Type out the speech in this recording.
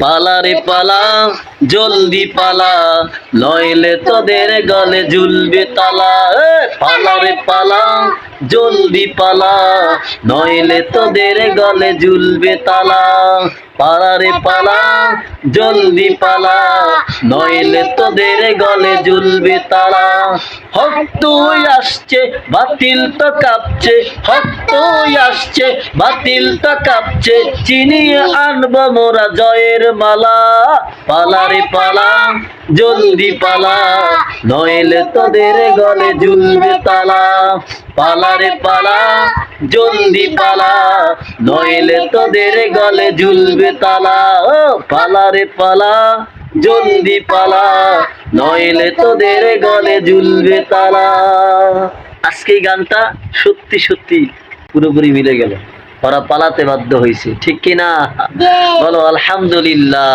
পালা রে পালা, জলদি পালা, নইলে তোদের গলে ঝুলবে তালা। পালা রে পালা, জলদি পালা, নইলে তোদের গলে ঝুলবে তালা। পালা রে পালা, জলদি পালা, নইলে তোদের গলে ঝুলবে তালা। হক তুই আসছে, বাতিল তো কাঁপছে। হক তুই আসছে, বাতিল তো কাঁপছে। চিনিয়ে আনব মোরা জয়ের মালা পালা রে পালা জলদি পালা। নইলে তোদের গলে ঝুলবে তালা। পালা রে পালা জলদি পালা। নইলে তোদের গলে ঝুলবে তালা। ও পালা রে পালা জলদি পালা। নইলে তোদের গলে ঝুলবে তালা। আজকে গানটা সত্যি সত্যি পুরোপুরি মিলে গেল। ওরা পালাতে বাধ্য হয়েছে ঠিক কিনা? বলো আলহামদুলিল্লাহ।